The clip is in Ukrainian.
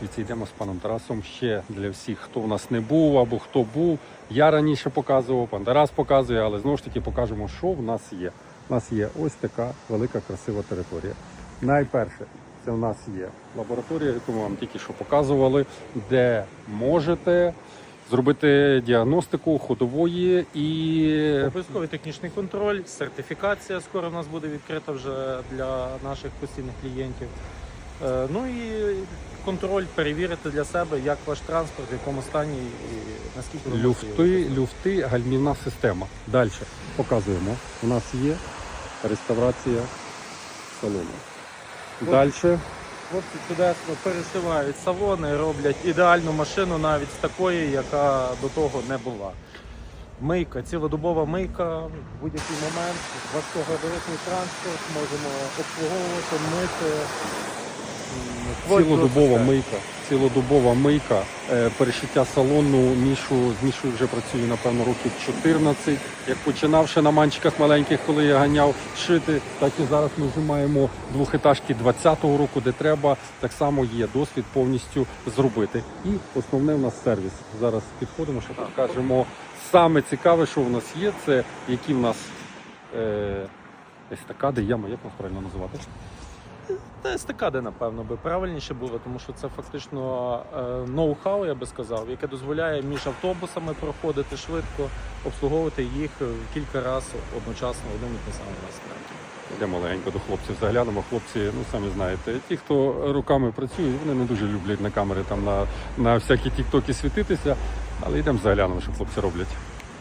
Дивіться, йдемо з паном Тарасом ще для всіх, хто в нас не був або хто був. Я раніше показував, пан Тарас показує, але знову ж таки покажемо, що в нас є. У нас є ось така велика красива територія. Найперше, це в нас є лабораторія, яку ми вам тільки що показували, де можете зробити діагностику ходової і Обов'язковий технічний контроль, сертифікація скоро в нас буде відкрита вже для наших постійних клієнтів. Е, Ну і контроль перевірити для себе, як ваш транспорт, в якому стані і наскільки ви люфти, люфти, гальмівна система. Далі показуємо. У нас є реставрація салону. Далі Хлопці чудесно перешивають салони, роблять ідеальну машину навіть з такої, яка до того не була. Мийка, цілодобова мийка, в будь-який момент важкогабаритний транспорт можемо обслуговувати, мити. Цілодобова мийка. Цілодобова мийка, е, перешиття салону, Мішу, з Мішою вже працює, напевно, років 14. Як починав ще на манчиках маленьких, коли я ганяв шити, так і зараз ми вже маємо двохетажки 20-го року, де треба. Так само є досвід повністю зробити. І основне у нас сервіс. Зараз підходимо, що покажемо. Саме цікаве, що в нас є, це які в нас е, естакади, яма, як нас правильно називати? Та естакади, напевно, би правильніше було, тому що це фактично е, ноу-хау, я би сказав, яке дозволяє між автобусами проходити швидко, обслуговувати їх кілька разів одночасно в одному і тим самому майстерні. Йдемо легенько до хлопців заглянемо. Хлопці, ну самі знаєте, ті, хто руками працюють, вони не дуже люблять на камери там на, на всякі тіктоки світитися. Але йдемо заглянемо, що хлопці роблять.